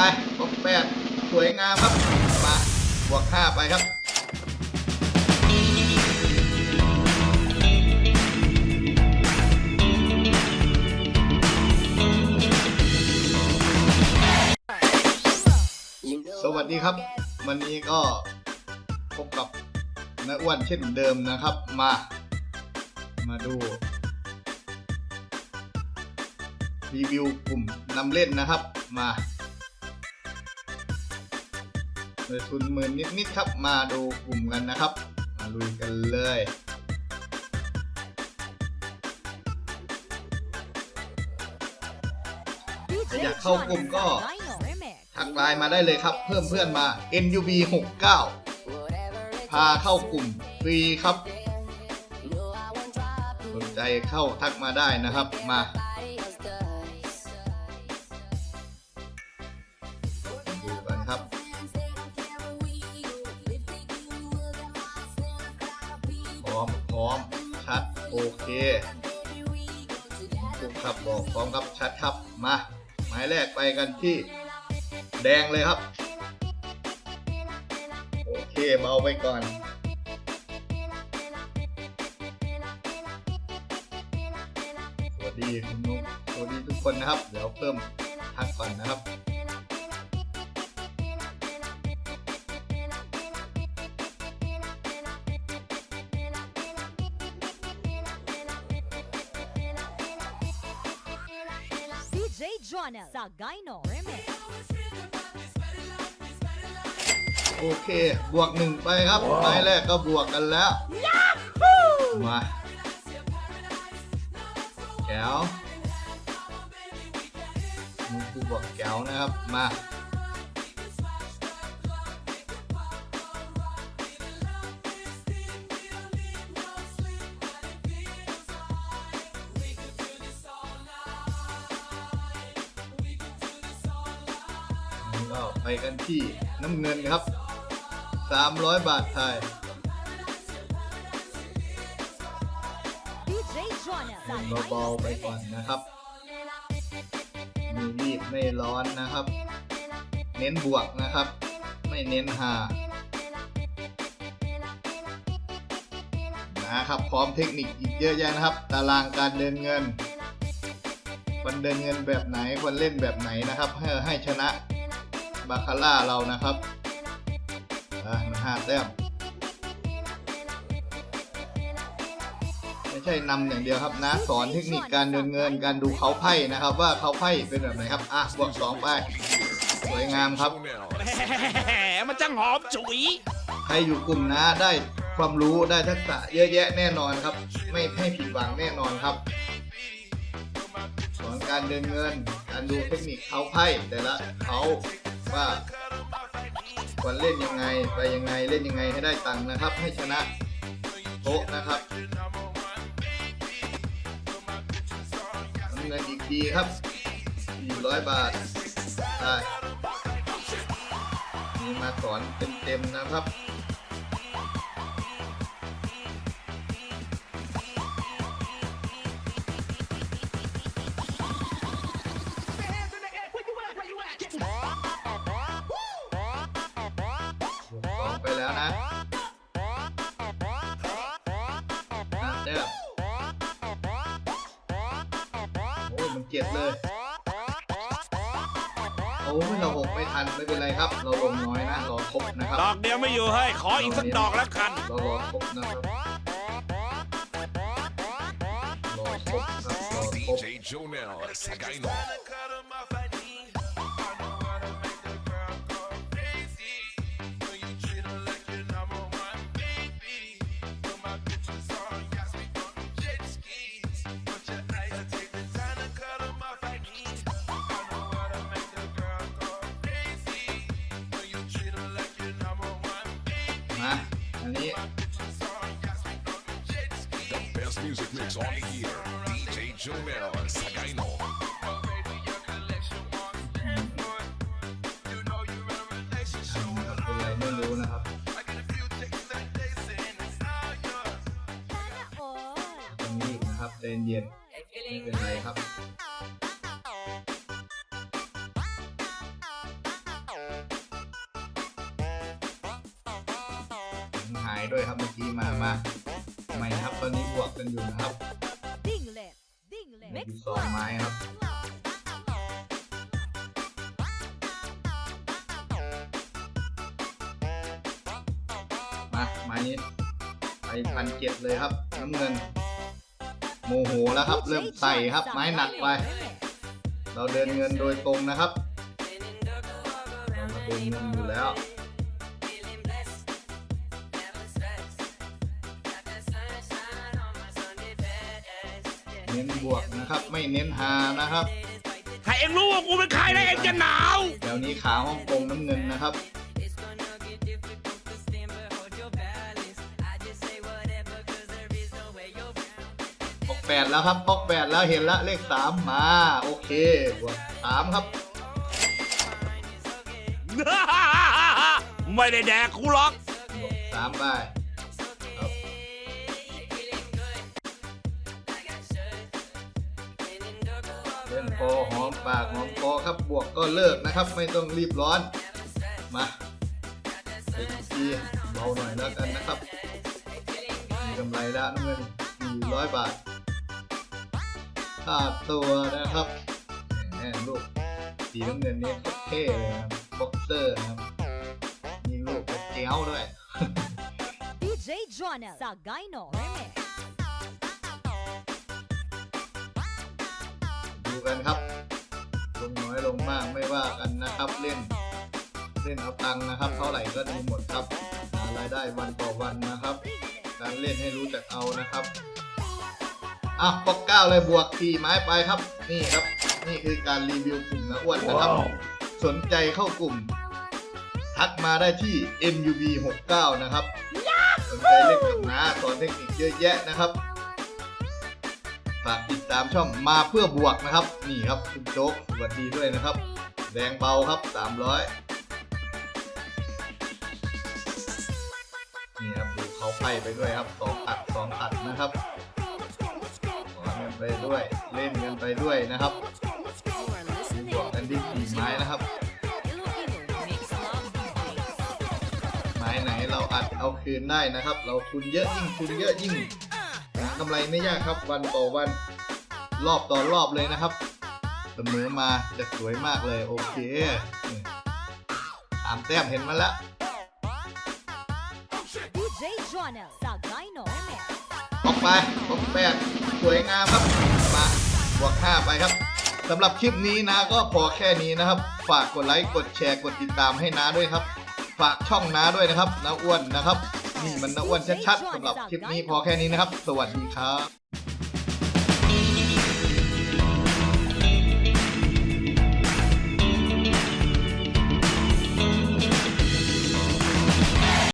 ไปบวกแปดสวยงามครับ มาบวกห้าไปครับสวัสดีครับ วันนี้ก็พบกับน้าอ้วนเช่นเดิมนะครับ มา มาดู รีวิวกลุ่มนำเล่นนะครับ มา โดยทุนหมื่นนิดๆครับ มาดูกลุ่มกันนะครับ มาลุยกันเลยถ้าอยากเข้ากลุ่มก็ทักไลน์มาได้เลยครับ เพิ่มเพื่อนมา NUB 69พาเข้ากลุ่มฟรีครับ สนใจเข้าทักมาได้นะครับมา ร้อมพร้อมชัดโอเคถูกครับบอกพร้อมครับชัดครับมาหมายแรกไปกันที่แดงเลยครับ โอเคเบาไปก่อนสวัสดีคุณนุ๊กสวัสดีทุกคนนะครับ เดี๋ยวเพิ่มทักก่อนนะครับ DJ Jonel Sagayno Remix โอเค บวกหนึ่งไปครับไม้แรกก็บวกกันแล้วมาแก้วนี่คือบวกแก้วนะครับ มา นี่ก็ไปกันที่น้ำเงินครับ 300 บาทไทย DJ Jonel เล่นเบาๆไปก่อนนะครับไมีรีบไม่ร้อนนะครับ เน้นบวกนะครับ ไม่เน้นหานะครับพร้อมเทคนิคอีกเยอะแยะนะครับ ตารางการเดินเงินควรเดินเงินแบบไหนควรเล่นแบบไหนนะครับให้ให้ชนะ บาคาร่าเรานะครับอะมันห้าแต้มไม่ใช่นำอย่างเดียวครับนะสอนเทคนิคการเดินเงินการดูเขาไพ่นะครับ ว่าเขาไพ่เป็นแบบไหนครับอะบวกสองไปสวยงามครับ แหมมันจังหอมฉุย ใครอยู่กลุ่มนะได้ความรู้ได้ทักษะเยอะแยะแน่นอนครับ ไม่ให้ผิดหวังแน่นอนครับ สอนการเดินเงิน การดูเทคนิคเขาไพ่แต่ละเขา ว่าควรเล่นยังไงไปยังไงเล่นยังไงให้ได้ตังค์นะครับ ให้ชนะโต๊ะนะครับน้ำเงินอีกทีครับ400 บาทได้มีมาสอนเต็มๆนะครับ เจ็ดเลย โอ้ยเราหกไม่ทันไม่เป็นไรครับ เราลงน้อยนะรอครบนะครับดอกเดียวไม่อยู่ให้ยขออีกสักดอกแล้วกันเรารอครบนะครับรอครบครับรอครบ music mix on the ear. DJ Jomero Sagaino. ไม่รู้นะครับตรงนี้นะครับเย็นไม่เป็นไรครับหายด้วยครับเมื่อกี้มามา วกกันอยู่นะครับ Dinglet. Dinglet. มี Mix สองไม้ครับมาไม้นี้ไปพันเจ็ดเลยครับ น้ำเงิน โมโหแล้วครับ เริ่มใส่ครับ ไม้หนักไป เราเดินเงินโดยตรงนะครับเราเดินเงินอยู่แล้ว เน้นบวกนะครับ ไม่เน้นฮานะครับ ถ้าเองรู้ว่ากูเป็นใครแล้วเองจะหนาวเดี๋ยวนี้ขาฮ่องกงน้ำเงินนะครับปกแปดแล้วครับปกแปดแล้วเห็นแล้วเลขสามมา โอเคบวกสามครับ ไม่ได้แดกกูหรอกบวกสามไป เล่นโปหอมปากหอมคอครับบวกก็เลิกนะครับ ไม่ต้องรีบร้อน มาอีกทีเบาหน่อยแล้วกันนะครับมีกำไรแล้วน้ำเงิน400 บาทค่าตัวนะครับแหมลูกสีน้ำเงินนี้เท่เลยครับบ็อกเซอร์นะครับมีลูกกระเจียวด้วย DJ Jonel. Sagayno. Remix. กันครับ ลงน้อยลงมากไม่ว่ากันนะครับเล่น เล่นเอาตังค์นะครับ เท่าไหร่ก็ดีหมดครับหารายได้วันต่อวันนะครับ การเล่นให้รู้จักเอานะครับอะปอกเก้าเลยบวกสี่ไม้ไปครับ นี่ครับ นี่คือการรีวิวกลุ่มนะอ้วนนะครับ สนใจเข้ากลุ่ม ทักมาได้ที่ MUB 69 นะครับสนใจเล่นกับน้าสอนเทคนิคเยอะแยะนะครับฝากติดตามช่องมาเพื่อบวกนะครับ นี่ครับคุณโจ๊กสวัสดีด้วยนะครับ แรงเบาครับ 300 นี่ครับดูเขาไพ่ไปด้วยครับสองอัดสองอัดนะครับขอเงินไปด้วยเล่นเงินไปด้วยนะครับบวกกันที่สี่ไม้นะครับ ไม้ไหนเราอัดเอาคืนได้นะครับ เราทุนเยอะยิ่งทุนเยอะยิ่ง หากำไรไม่ยากครับวันต่อวัน รอบต่อรอบเลยนะครับเสมอมาจะสวยมากเลย โอเคนี่สามแต้มเห็นมาแล้ว DJ Jonel. Sagayno. Remix. ออกไปออกแปดสวยงามครับ มาบวกห้าไปครับสำหรับคลิปนี้นะก็พอแค่นี้นะครับ ฝากกดไลค์ กดแชร์ กดติดตามให้น้าด้วยครับ ฝากช่องน้าด้วยนะครับน้าอ้วนนะครับ นี่มันน้าอ้วนชัดๆสำหรับคลิปนี้พอแค่นี้นะครับ สวัสดีครับ